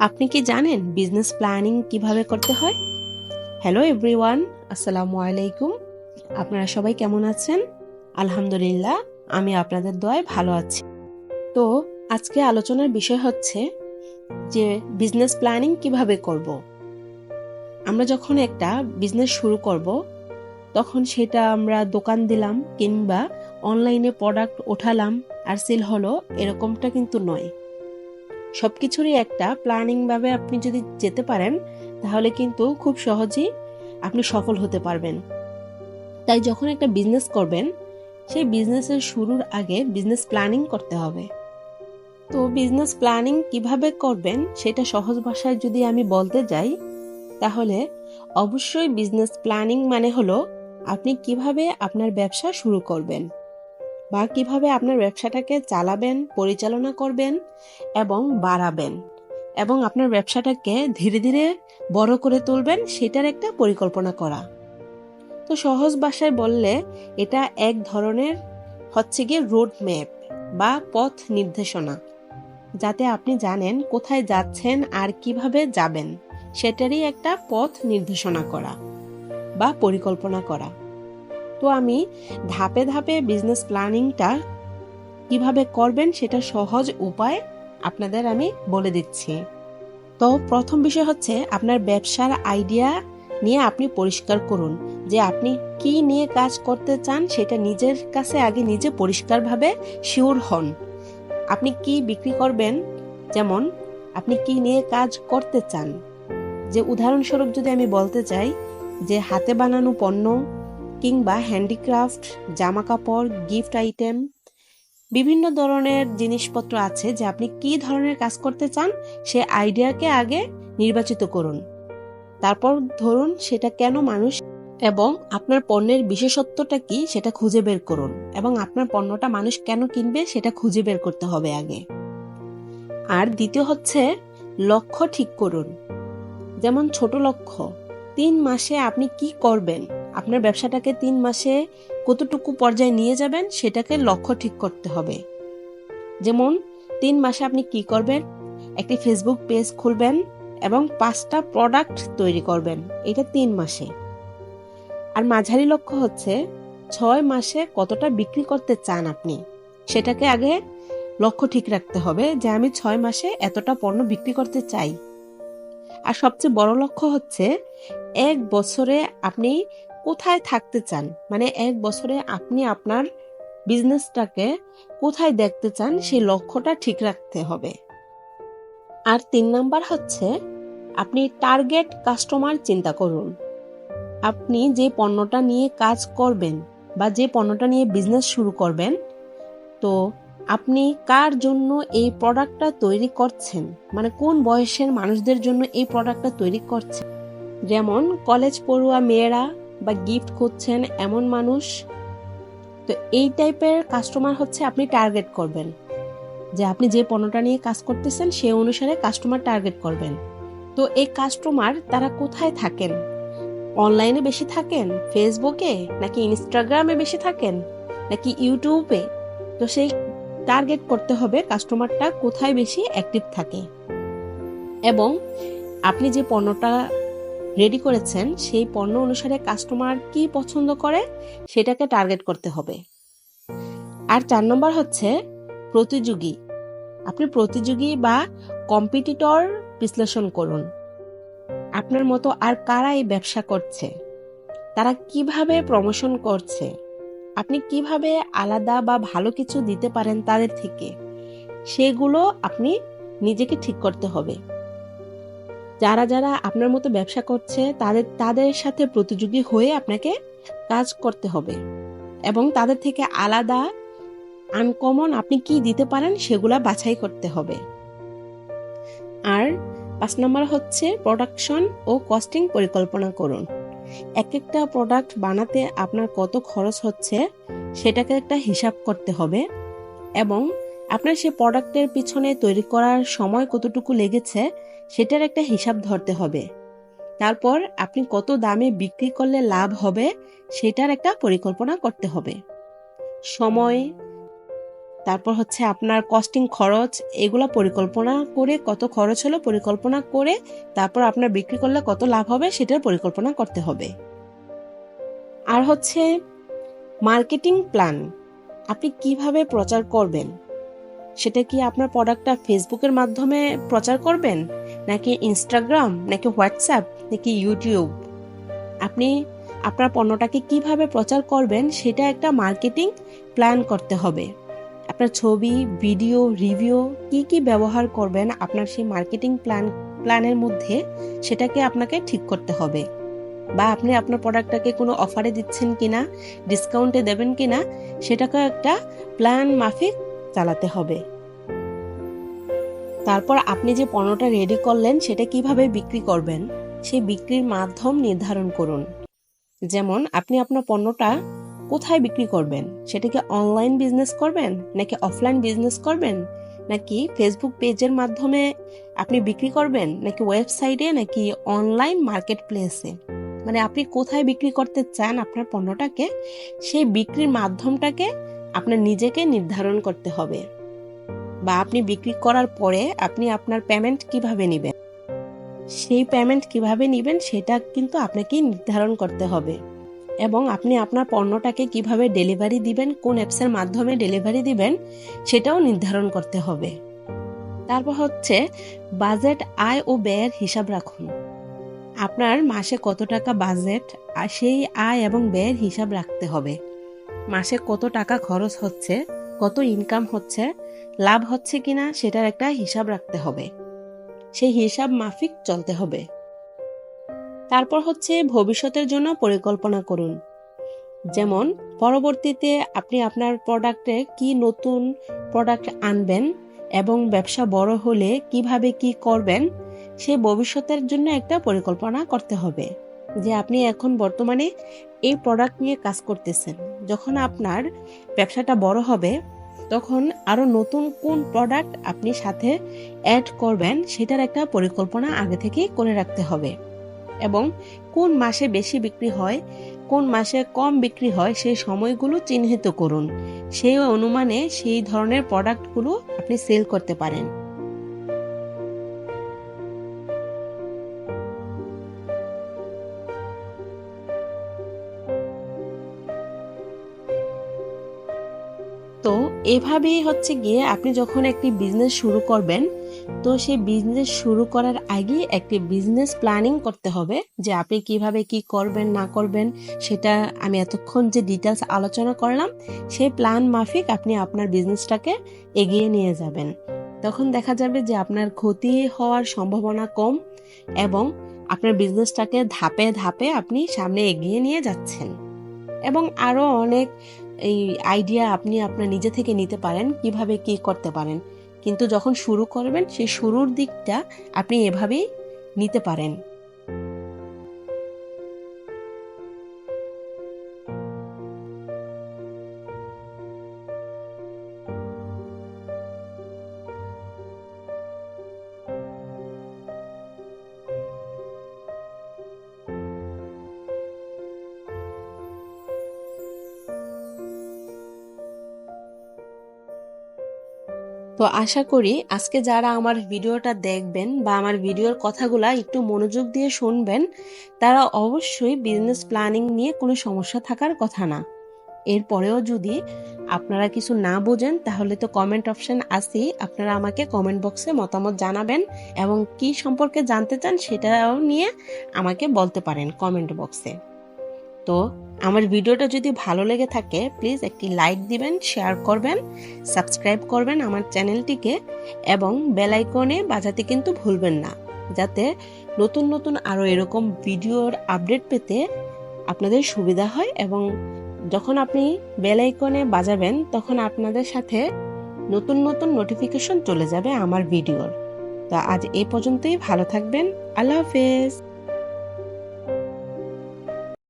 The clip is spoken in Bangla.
আপনি কি জানেন বিজনেস প্ল্যানিং কীভাবে করতে হয়? হ্যালো এভরিওয়ান আসসালামু আলাইকুম। আপনারা সবাই কেমন আছেন? আলহামদুলিল্লাহ, আমি আপনাদের দয় ভালো আছি। তো, আজকে আলোচনার বিষয় হচ্ছে যে বিজনেস প্ল্যানিং কীভাবে করব? আমরা যখন একটা বিজনেস শুরু করব, তখন সেটা আমরা দোকান দিলাম কিংবা অনলাইনে প্রোডাক্ট ওঠালাম আর সেল হলো, এরকমটা কিন্তু নয়। সব কিছুরই একটা প্ল্যানিংভাবে আপনি যদি যেতে পারেন, তাহলে কিন্তু খুব সহজেই আপনি সফল হতে পারবেন। তাই যখন একটা বিজনেস করবেন, সেই বিজনেসের শুরুর আগে বিজনেস প্ল্যানিং করতে হবে। তো বিজনেস প্ল্যানিং কীভাবে করবেন, সেটা সহজ ভাষায় যদি আমি বলতে যাই, তাহলে অবশ্যই বিজনেস প্ল্যানিং মানে হলো আপনি কীভাবে আপনার ব্যবসা শুরু করবেন। বা কীভাবে আপনার ব্যবসাটাকে চালাবেন, পরিচালনা করবেন এবং বাড়াবেন এবং আপনার ব্যবসাটাকে ধীরে ধীরে বড় করে তুলবেন সেটার একটা পরিকল্পনা করা। তো সহজ ভাষায় বললে এটা এক ধরনের হচ্ছে গিয়ে রোড ম্যাপ বা পথ নির্দেশনা। যাতে আপনি জানেন কোথায় যাচ্ছেন আর কীভাবে যাবেন, সেটারই একটা পথ নির্দেশনা করা বা পরিকল্পনা করা। তো আমি ধাপে ধাপে বিজনেস প্ল্যানিংটা কীভাবে করবেন সেটা সহজ উপায় আপনাদের আমি বলে দিচ্ছি। তো প্রথম বিষয় হচ্ছে আপনার ব্যবসার আইডিয়া নিয়ে আপনি পরিষ্কার করুন যে আপনি কি নিয়ে কাজ করতে চান সেটা নিজের কাছে আগে নিজে পরিষ্কারভাবে শিওর হন। আপনি কি বিক্রি করবেন? যেমন আপনি কি নিয়ে কাজ করতে চান? যে উদাহরণস্বরূপ যদি আমি বলতে চাই যে হাতে বানানো পণ্য কিংবা হ্যান্ডিক্রাফট জামা কাপড় গিফট আইটেম, বিভিন্ন ধরনের জিনিসপত্র আছে যে আপনি কি ধরনের কাজ করতে চান সে আইডিয়াকে আগে নির্বাচিত করুন। তারপর ধরুন সেটা কেন মানুষ এবং আপনার পণ্যের বিশেষত্বটা কি সেটা খুঁজে বের করুন এবং আপনার পণ্যটা মানুষ কেন কিনবে সেটা খুঁজে বের করতে হবে আগে। আর দ্বিতীয় হচ্ছে লক্ষ্য ঠিক করুন। যেমন ছোট লক্ষ্য, তিন মাসে আপনি কি করবেন? আপনার ব্যবসাটাকে তিন মাসে কতটুকু পর্যায়ে নিয়ে যাবেন সেটাকে লক্ষ্য ঠিক করতে হবে। যেমন তিন মাসে আপনি কি করবেন? একটি ফেসবুক পেজ খুলবেন এবং পাঁচটা প্রোডাক্ট তৈরি করবেন। এটা তিন মাসে। আর মাঝারি লক্ষ্য হচ্ছে ছয় মাসে কতটা বিক্রি করতে চান আপনি? সেটাকে আগে লক্ষ্য ঠিক রাখতে হবে যে আমি ছয় মাসে এতটা পণ্য বিক্রি করতে চাই। আর সবচেয়ে বড় লক্ষ্য হচ্ছে এক বছরে আপনি কোথায় থাকতে চান? মানে এক বছরে আপনি আপনার বিজনেসটাকে কোথায় দেখতে চান, সেই লক্ষ্যটা ঠিক রাখতে হবে। আর তিন নাম্বার হচ্ছে, আপনি টার্গেট কাস্টমার চিন্তা করুন। আপনি যে পণ্যটা নিয়ে কাজ করবেন বা যে পণ্যটা নিয়ে বিজনেস শুরু করবেন, তো আপনি কার জন্য এই প্রোডাক্টটা তৈরি করছেন? মানে কোন বয়সের মানুষদের জন্য এই প্রোডাক্টটা তৈরি করছেন? যেমন কলেজ পড়ুয়া মেয়েরা বা গিফট খুঁজছেন এমন মানুষ, তো এই টাইপের কাস্টমার হচ্ছে আপনি টার্গেট করবেন। যে আপনি যে পণ্যটা নিয়ে কাজ করতেছেন, সে অনুসারে কাস্টমার টার্গেট করবেন। তো এই কাস্টমার তারা কোথায় থাকেন? অনলাইনে বেশি থাকেন? ফেসবুকে নাকি ইনস্টাগ্রামে বেশি থাকেন? নাকি ইউটিউবে তো সেই টার্গেট করতে হবে কাস্টমারটা কোথায় বেশি অ্যাক্টিভ থাকে। এবং আপনি যে পণ্যটা রেডি করেছেন, সেই পণ্য অনুসারে কাস্টমার কি পছন্দ করে সেটাকে টার্গেট করতে হবে। আর চার নম্বর হচ্ছে প্রতিযোগী। আপনি প্রতিযোগী বা কম্পিটিটর বিশ্লেষণ করুন। আপনার মতো আর কারা এই ব্যবসা করছে? তারা কীভাবে প্রমোশন করছে? আপনি কীভাবে আলাদা বা ভালো কিছু দিতে পারেন তাদের থেকে? সেগুলো আপনি নিজেকে ঠিক করতে হবে। যারা যারা আপনার মতো ব্যবসা করছে, তাদের তাদের সাথে প্রতিযোগী হয়ে আপনাকে কাজ করতে হবে। এবং তাদের থেকে আলাদা আনকমন আপনি কি দিতে পারেন সেগুলা বাছাই করতে হবে। আর পাঁচ নম্বর হচ্ছে প্রোডাকশন ও কস্টিং পরিকল্পনা করুন। এক একটা প্রোডাক্ট বানাতে আপনার কত খরচ হচ্ছে, সেটাকে একটা হিসাব করতে হবে। এবং আপনার সে প্রোডাক্টের পিছনে তৈরি করার সময় কতটুকু লেগেছে সেটার একটা হিসাব ধরতে হবে। তারপর আপনি কত দামে বিক্রি করলে লাভ হবে, সেটার একটা পরিকল্পনা করতে হবে। সময়, তারপর হচ্ছে আপনার কস্টিং খরচ, এগুলো পরিকল্পনা করে কত খরচ হলো পরিকল্পনা করে তারপর আপনার বিক্রি করলে কত লাভ হবে সেটার পরিকল্পনা করতে হবে। আর হচ্ছে মার্কেটিং প্ল্যান আপনি কীভাবে প্রচার করবেন? সেটা কি আপনার প্রোডাক্টটা ফেসবুকের মাধ্যমে প্রচার করবেন? নাকি ইনস্টাগ্রাম নাকি হোয়াটসঅ্যাপ নাকি ইউটিউব আপনি আপনার পণ্যটাকে কীভাবে প্রচার করবেন সেটা একটা মার্কেটিং প্ল্যান করতে হবে। আপনার ছবি ভিডিও রিভিউ কি কি ব্যবহার করবেন আপনার সেই মার্কেটিং প্ল্যান প্ল্যানের মধ্যে সেটাকে আপনাকে ঠিক করতে হবে। বা আপনি আপনার প্রোডাক্টটাকে কোনো অফারে দিচ্ছেন কিনা ডিসকাউন্টে দেবেন কিনা সেটাকে একটা প্ল্যান মাফিক চালাতে হবে। তারপর আপনি যে পণ্যটা রেডি করলেন, সেটা কীভাবে বিক্রি করবেন, সেই বিক্রির মাধ্যম নির্ধারণ করুন। যেমন, আপনি আপনার পণ্যটা কোথায় বিক্রি করবেন? সেটাকে অনলাইন বিজনেস করবেন, নাকি অফলাইন বিজনেস করবেন? নাকি ফেসবুক পেজের মাধ্যমে আপনি বিক্রি করবেন, নাকি ওয়েবসাইটে নাকি অনলাইন মার্কেট প্লেসে মানে আপনি কোথায় বিক্রি করতে চান আপনার পণ্যটাকে, সেই বিক্রির মাধ্যমটাকে আপনার নিজেকে নির্ধারণ করতে হবে বা আপনি বিক্রি করার পরে আপনি আপনার পেমেন্ট কীভাবে নেবেন? সেই পেমেন্ট কীভাবে নেবেন সেটা কিন্তু আপনাকে নির্ধারণ করতে হবে এবং আপনি আপনার পণ্যটাকে কীভাবে ডেলিভারি দিবেন, কোন অ্যাপসের মাধ্যমে ডেলিভারি দিবেন সেটাও নির্ধারণ করতে হবে। তারপর হচ্ছে বাজেট আয় ও ব্যয়ের হিসাব রাখুন। আপনার মাসে কত টাকা বাজেট আর সেই আয় এবং ব্যয়ের হিসাব রাখতে হবে। মাসে কত টাকা খরচ হচ্ছে, কত ইনকাম হচ্ছে, লাভ হচ্ছে কিনা সেটার একটা হিসাব রাখতে হবে। সেই হিসাব মাফিক চলতে হবে। তারপর হচ্ছে ভবিষ্যতের জন্য পরিকল্পনা করুন। যেমন, পরবর্তীতে আপনি আপনার প্রোডাক্টে কি নতুন প্রোডাক্ট আনবেন এবং ব্যবসা বড় হলে কীভাবে কি করবেন, সে ভবিষ্যতের জন্য একটা পরিকল্পনা করতে হবে যে আপনি এখন বর্তমানে এই প্রোডাক্ট নিয়ে কাজ করতেছেন। যখন আপনার ব্যবসাটা বড় হবে, তখন আরও নতুন কোন প্রোডাক্ট আপনি সাথে অ্যাড করবেন, সেটার একটা পরিকল্পনা আগে থেকেই করে রাখতে হবে। এবং কোন মাসে বেশি বিক্রি হয়, কোন মাসে কম বিক্রি হয়, সেই সময়গুলো চিহ্নিত করুন। সেই অনুমানে সেই ধরনের প্রোডাক্টগুলো আপনি সেল করতে পারেন। তো এভাবেই হচ্ছে গিয়ে আপনি যখন একটি বিজনেস শুরু করবেন, তো সেই বিজনেস শুরু করার আগে একটি বিজনেস প্ল্যানিং করতে হবে যে আপনি কীভাবে কি করবেন, না করবেন, সেটা আমি এতক্ষণ যে ডিটেলস আলোচনা করলাম, সেই প্ল্যান মাফিক আপনি আপনার বিজনেসটাকে এগিয়ে নিয়ে যাবেন। তখন দেখা যাবে যে আপনার ক্ষতি হওয়ার সম্ভাবনা কম এবং আপনার বিজনেসটাকে ধাপে ধাপে আপনি সামনে এগিয়ে নিয়ে যাচ্ছেন। এবং আরও অনেক এই আইডিয়া আপনি আপনার নিজে থেকে নিতে পারেন, কীভাবে কি করতে পারেন। কিন্তু যখন শুরু করবেন, সেই শুরুর দিকটা আপনি এভাবেই নিতে পারেন। তো আশা করি আজকে যারা আমার ভিডিওটা দেখবেন বা আমার ভিডিওর কথাগুলা একটু মনোযোগ দিয়ে শুনবেন, তারা অবশ্যই বিজনেস প্ল্যানিং নিয়ে কোনো সমস্যা থাকার কথা না। এরপরেও যদি আপনারা কিছু না বোঝেন, তাহলে তো কমেন্ট অপশন আসেই আপনারা আমাকে কমেন্ট বক্সে মতামত জানাবেন এবং কি সম্পর্কে জানতে চান সেটাও নিয়ে আমাকে বলতে পারেন কমেন্ট বক্সে তো আমার ভিডিওটা যদি ভালো লেগে থাকে প্লিজ একটি লাইক দিবেন শেয়ার করবেন সাবস্ক্রাইব করবেন আমার চ্যানেলটিকে এবং বেল আইকনে বাজাতে কিন্তু ভুলবেন না, যাতে নতুন নতুন আরও এরকম ভিডিওর আপডেট পেতে আপনাদের সুবিধা হয় এবং যখন আপনি বেল আইকনে বাজাবেন, তখন আপনাদের সাথে নতুন নতুন নোটিফিকেশন চলে যাবে আমার ভিডিওর। তো আজ এই পর্যন্তই, ভালো থাকবেন, আল্লাহ হাফেজ।